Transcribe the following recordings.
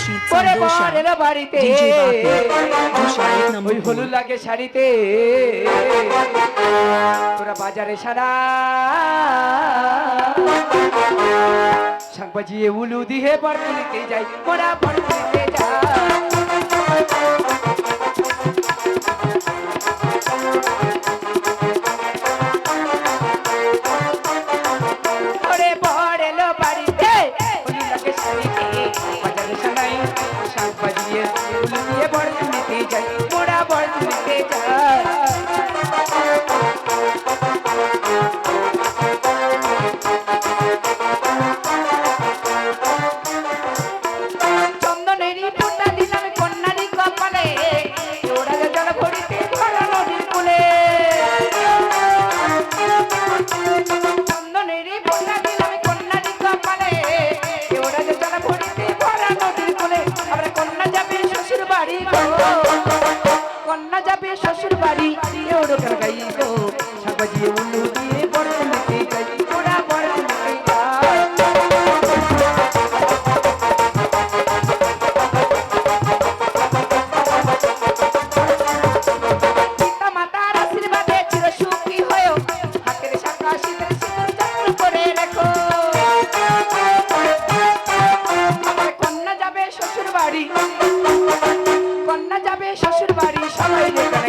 Rashid পরে. বরের বাড়িতে। ওই হলুদ লাগে শাড়িতে। তোরা বাজারে সারা। শাক বাজিয়ে উলু দিয়ে বর তুলিতে যাই মোরা বর যাই। বাড়ি সবাই যেখানে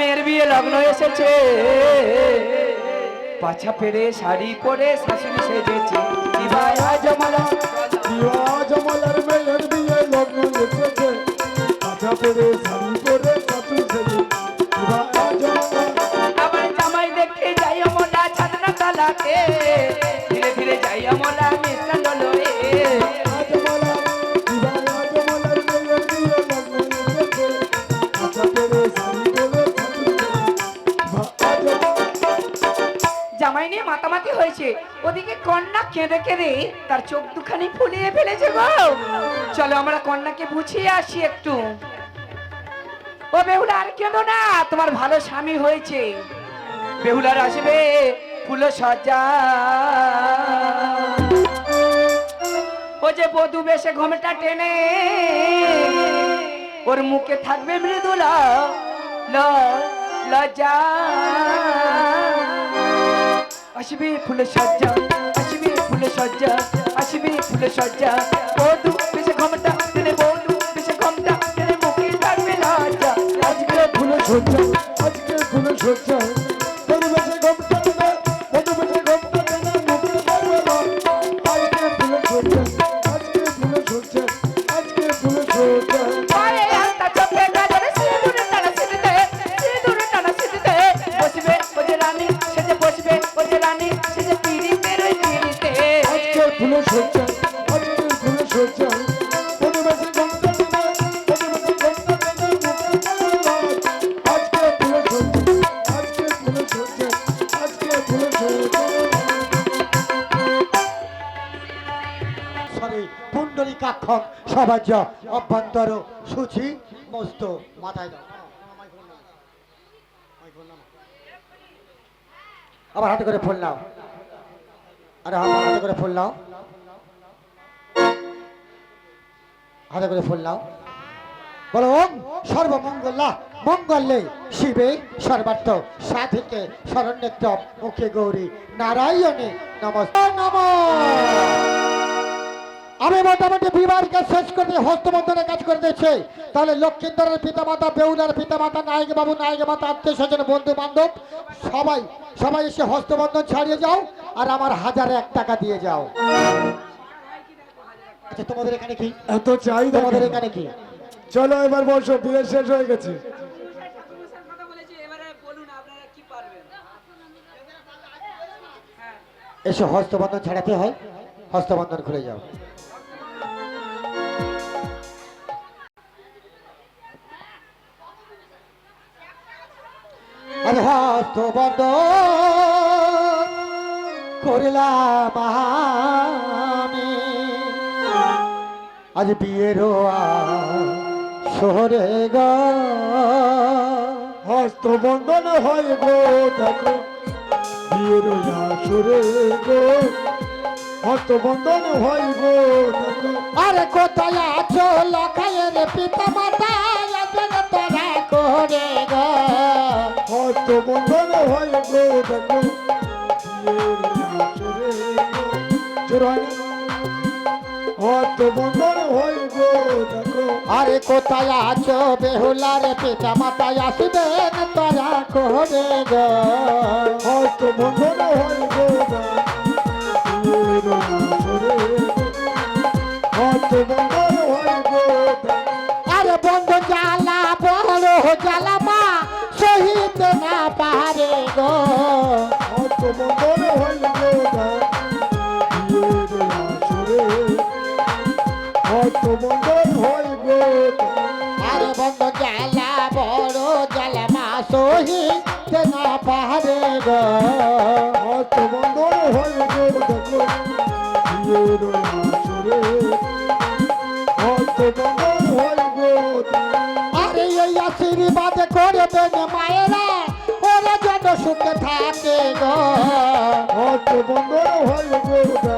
মেয়ের বিয়ে লগ্ন এসেছে। পাছা পেরে শাড়ি পরে শাশুড়ি সেজেছে। আজ হয়েছে। ওদিকে কন্যা কেঁদে কেঁদে তার চোখ দুখানি ফুলিয়ে ফেলেছে গো। চলো আমরা কন্যাকে বুঝিয়ে আসি একটু। ও বেহুলা, আর কেঁদো না, তোমার ভালো স্বামী হয়েছে। বেহুলার আসবে, ফুল সজ্জা। ও যে বধু বেশে ঘোমটা টেনে, ওর মুখে থাকবে মৃদুলা ল, লজ্জা। আসবে ফুলে সজ্জা আসবে ফুলে সজ্জা আসবে ফুলে সজ্জা। বধু বেশে ক্ষমতা টেনে বধু বেশে ক্ষমতা টেনে মুখে থাকবে লজ্জা। আজকে ফুলে সজ্জা আজকে ফুলে সজ্জা। পরিবেশে ঘমটা দেবে আবার হাতে করে ফুল নাও। আরে আমার হাতে করে ফুল নাও। হাতে করে ফুল নাও। বলো ওম সর্বমঙ্গলা, মঙ্গলে শিবে সর্বার্থ, সাধিকে শরণ্যত্ব মুখে গৌরী, নারায়ণে নমস্কার। নম আমি মোটামুটি বিবাহকে শেষ করে দিয়ে হস্তবন্ধনের কাজ করে দিয়েছি। তাহলে লক্ষ্মীন্দরের পিতামাতা বেউলার পিতামাতা নায়ক বাবু নায়ক মাতা আত্মীয় স্বজন বন্ধু বান্ধব সবাই সবাই এসে হস্তবন্ধন ছাড়িয়ে যাও আর আমার হাজারে এক টাকা দিয়ে যাও। আচ্ছা তোমাদের এখানে কি? এত তোমাদের এখানে কি? চলো এবার বসো বিয়ে শেষ হয়ে গেছে। এসে হস্তবন্ধন ছাড়াতে হয় হস্তবন্ধন খুলে যাও। আরে হস্তবন্ধন করলাম আমি। আজ বিয়েরও শহরে গা। হস্তবন্ধন হয় গো দেখো বিয়ের আসরে গো। হস্তবন্ধন হয় গো দেখো। আরে কোথায় আছো লখায়ের পিতা মাতা তোরা করে গো। হস্তবন্ধন হয় গো আসরে গো জোর হয় না? গো আরে কোথায় আছো বেহুলার পিতা মাতা আসবেন তোরা করে গো? হস্তবন্ধন হয় গো করবেন মায়েরা ওরা যেন সুখে থাকে গো। গো হয় গো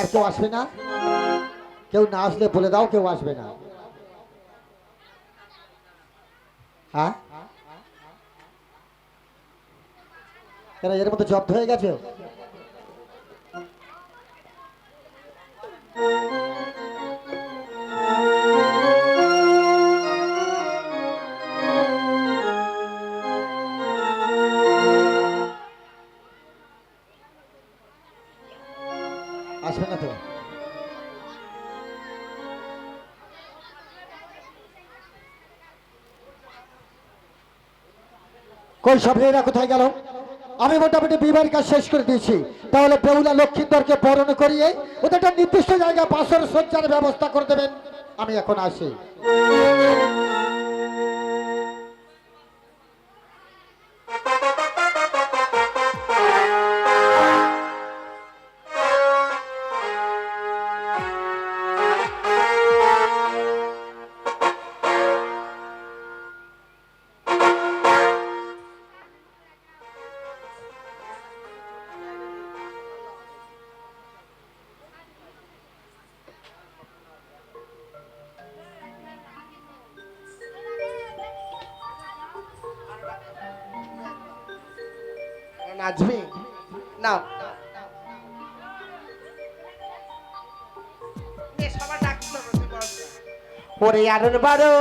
আর কেউ আসবে না? কেউ না আসলে বলে দাও কেউ আসবে না। হ্যাঁ? এর মধ্যে জব্দ হয়ে গেছে? আসবে না তো? কই সব কোথায় গেল? আমি মোটামুটি বিবাহের কাজ শেষ করে দিয়েছি। তাহলে বেহুলা লক্ষ্মীন্দরকে বরণ করিয়ে ওদের একটা নির্দিষ্ট জায়গায় বাসর সজ্জার ব্যবস্থা করে দেবেন। আমি এখন আসি। নাচবি না ওরে আরন বারো।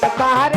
পাহাড়ে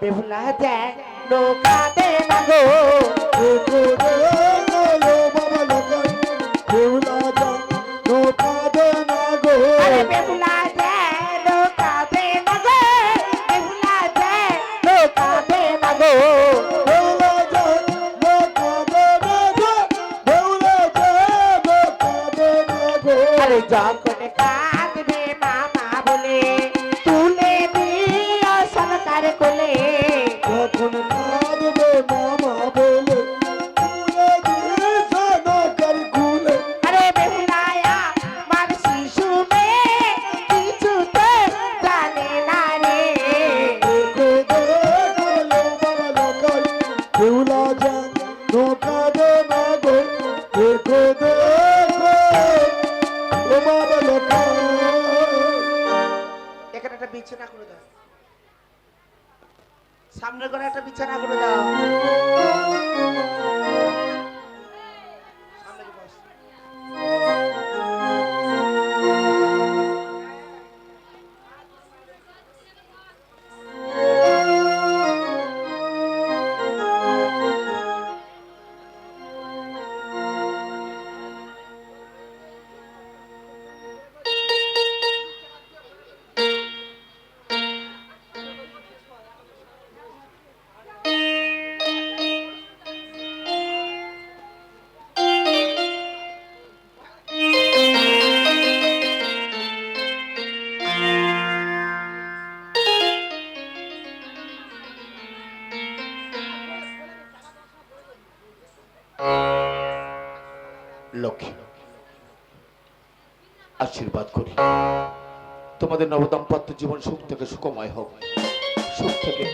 বেহুলা যায় নৌকা দে না গো তোমাদের নবদাম্পত্য জীবন সুখ থেকে সুখময় হোক। সুখ থেকে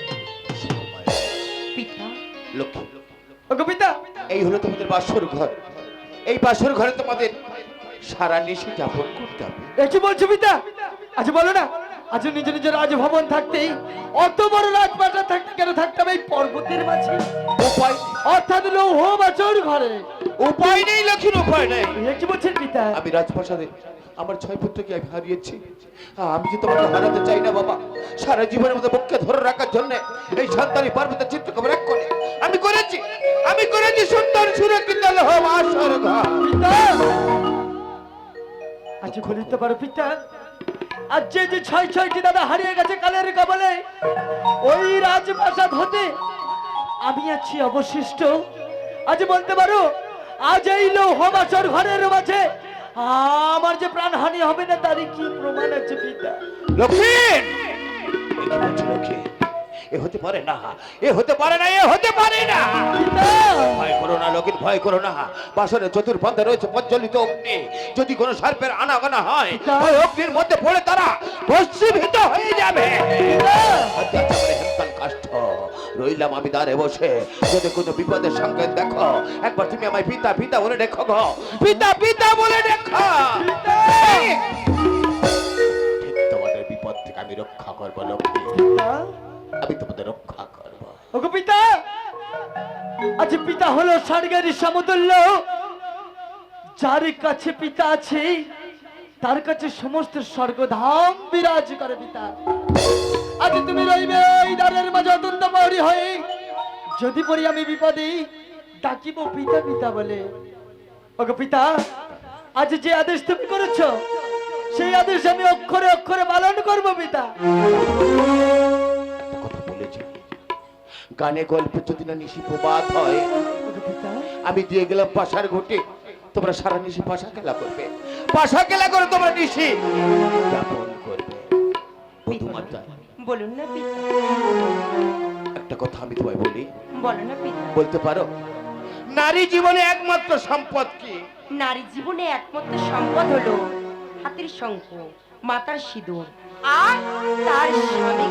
সুখময় লক্ষ্মী। ওগো এই হলো তোমাদের বাসর ঘর। এই বাসর ঘরে তোমাদের সারা নিশি যাপন করতে হবে। কি বলছো পিতা? আজ বলো না। আজ নিজ নিজের রাজভবন থাকতেই অত বড় রাজপ্রাসাদ থাকতে কেন থাকতে হবে এই পর্বতের মাঝে? অর্থাৎ লৌহ বাচর ঘরে। উপায় নেই লক্ষ্মীর উপায় নেই। কি বলছেন পিতা? আমি রাজপ্রাসাদে আমার ছয় পুত্রকে আমি হারিয়েছি। আমি যে তোমাকে হারাতে চাই না বাবা সারা জীবনের মধ্যে বুককে ধরে রাখার জন্য এই সন্তানী পার্বতের চিত্রকে এক করে আমি করেছি আমি করেছি সুন্দর সুরক্ষিত আজ বলিতে পারো পিতা। আজ যে যে ছয় ছয়টি দাদা হারিয়ে গেছে কালের কবলে ওই রাজপ্রাসাদ হতে আমি আছি অবশিষ্ট। আজ বলতে পারো আজ এই লৌহ বাসর ঘরের মাঝে আমার যে প্রাণহানি হবে না তারই কি প্রমাণ আছে পিতা? লক্ষ্মী এ হতে পারে না এ হতে পারে না এ হতে পারে না! ভয় করো না লোকের ভয় করো না। বাসরের চতুর্পন্থে রয়েছে প্রজ্বলিত অগ্নি। যদি কোনো সার্পের আনাগোনা হয় ওই অগ্নির মধ্যে পড়ে তারা ভস্মীভূত হয়ে যাবে। কাষ্ঠ। রইলাম আমি দাঁড়ে বসে। যদি কোনো বিপদের সংকেত দেখো, একবার তুমি আমায় পিতা পিতা বলে দেখো গো। পিতা পিতা বলে দেখো তোমাদের বিপদ থেকে আমি রক্ষা করব, লক্ষ্মী। আমি তোমাদের রক্ষা করব। ওগো পিতা, আজ পিতা হলো স্বর্গের সমতুল্য। যার কাছে পিতা আছে, তার কাছে সমস্ত স্বর্গধাম বিরাজ করে পিতা। আজ তুমি রইবে এই দ্বারের মাঝে অত্যন্ত মরি হয়ে। যদি পড়ি আমি বিপদে ডাকিব পিতা পিতা বলে। ওগো পিতা আজ যে আদেশ তুমি করেছ সেই আদেশ আমি অক্ষরে অক্ষরে পালন করব পিতা। কথা বলেছি গানে গল্পে যদি না নিশি প্রবাদ হয় ওগো পিতা। আমি দিয়ে গেলাম পাশার ঘটে। তোমরা সারা নিশি পাশা খেলা করবে। পাশা খেলা করে তোমরা নিশি। যাপন বলুন না পিতা। একটা কথা আমি তোমায় বলি। বলো না পিতা। বলতে পারো? নারী জীবনে একমাত্র সম্পদ কি? নারী জীবনে একমাত্র সম্পদ হলো হাতের শঙ্খ মাতার সিঁদুর আর তার স্বামী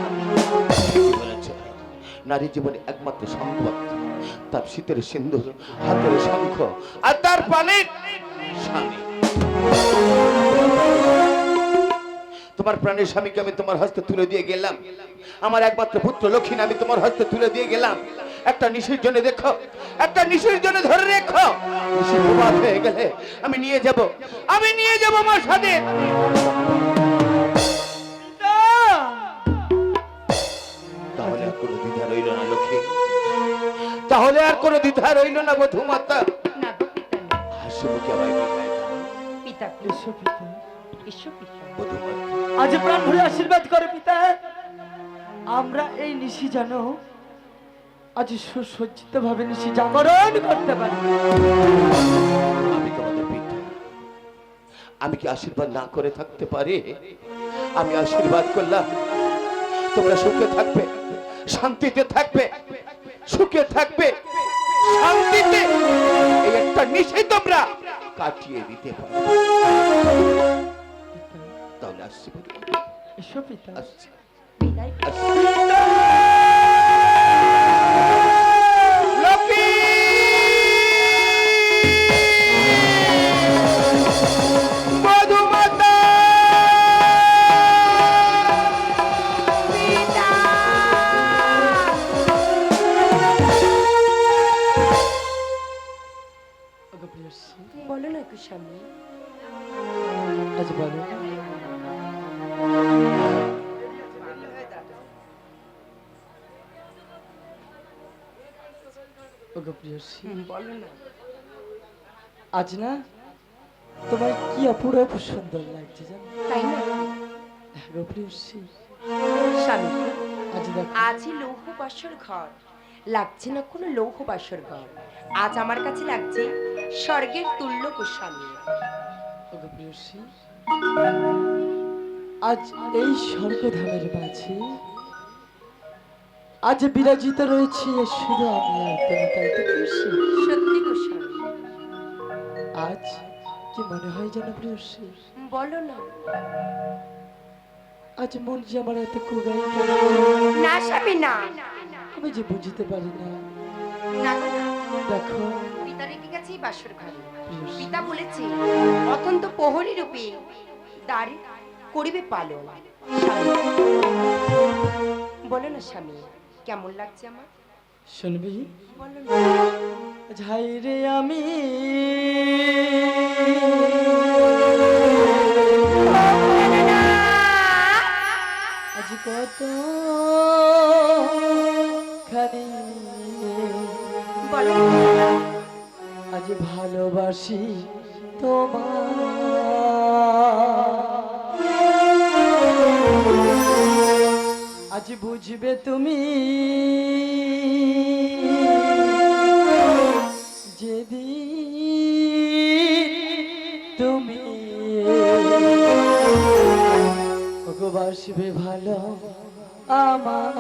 নারী জীবনে একমাত্র সম্পদ তার শীতের সিন্ধুর হাতের শঙ্খ আর তার পানির স্বামী তোমার প্রাণের স্বামীকে আমি তোমার হস্তে তুলে দিয়ে গেলাম। আমার একমাত্র পুত্র লক্ষ্মী আমি তোমার হস্তে তুলে দিয়ে গেলাম। একটা নিশির জন্য দেখো একটা নিশির জন্য ধরে রেখো। হয়ে গেলে আমি নিয়ে যাব আমি নিয়ে যাব আমার সাথে। তাহলে আর কোনো দ্বিধা রইল না লক্ষ্মী। তাহলে আর কোনো দ্বিধা রইল না বধু মাতা হাসি মুখে আমায় পিতা এসো পিতা এসো পিতা। আজ প্রাণ ভরে আশীর্বাদ করে পিতা। আমরা এই নিশি জানো আজ সুসজ্জিত ভাবে নিশি জাগরণ করতে পারি। আমি তোমাদের পিতা? আমি কি আশীর্বাদ না করে থাকতে পারি? আমি আশীর্বাদ করলাম। তোমরা সুখে থাকবে শান্তিতে থাকবে সুখে থাকবে শান্তিতে এই একটা নিশে তোমরা কাটিয়ে দিতে পারো তাহলে আসছি। আসছি। আসছি। ওগো প্রিয়সী, বলো না। আজ না তোমার কি অপূর্ব সুন্দর লাগছে জানো? তাই না? গো প্রিয়সী, স্বামী আজ দেখো। আজই লৌহ বাসর ঘর। লাগছে না কোনো লৌহ বাসর ঘর। আজ আমার কাছে লাগছে স্বর্গের তুল্য গোস্বামী। ওগো প্রিয়সী, আজ এই স্বর্গধামের মাঝে আজ বিরাজিত রয়েছে শুধু আমি আর তাই তো প্রিয়সী। সত্যি খুশি আজ কি মনে হয় যেন প্রিয়সী? বলো না। আজ মন যে আমার এত কুগাই না স্বামী না। আমি যে বুঝতে পারি না। না না। দেখো। পিতা রেখে গেছে বাসর ঘরে। পিতা বলেছে অত্যন্ত প্রহরী রূপে দাঁড়ি করিবে পালন। বলো না স্বামী। কেমন লাগছে আমার? শুনবি ঝাই রে আমি। আজ কত খানি। বলো। আজ ভালোবাসি তোমার আজ বুঝবে তুমি। যেদিন তুমি বাসবে ভালো আমার।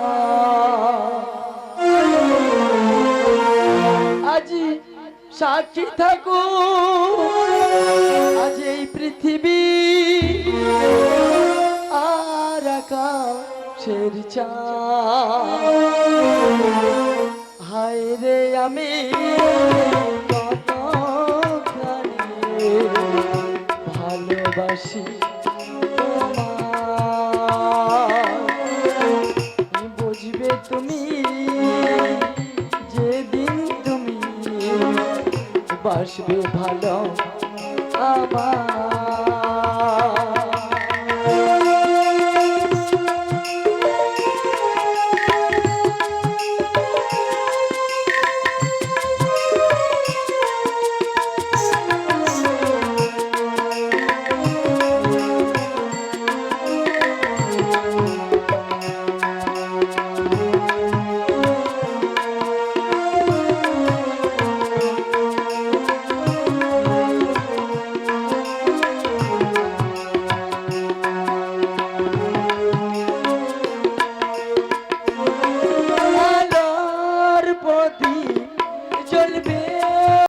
আজি সাক্ষী থাকো বাসবে ভালো আমার